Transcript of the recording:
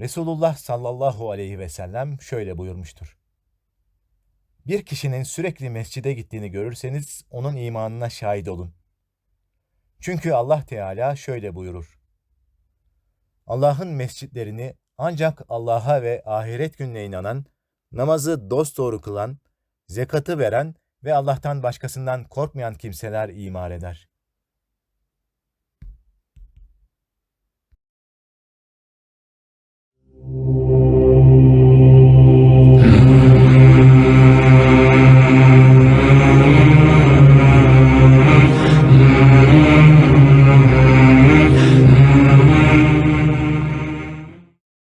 Resulullah sallallahu aleyhi ve sellem şöyle buyurmuştur. Bir kişinin sürekli mescide gittiğini görürseniz onun imanına şahit olun. Çünkü Allah Teala şöyle buyurur. Allah'ın mescitlerini ancak Allah'a ve ahiret gününe inanan, namazı dosdoğru kılan, zekatı veren ve Allah'tan başkasından korkmayan kimseler imar eder.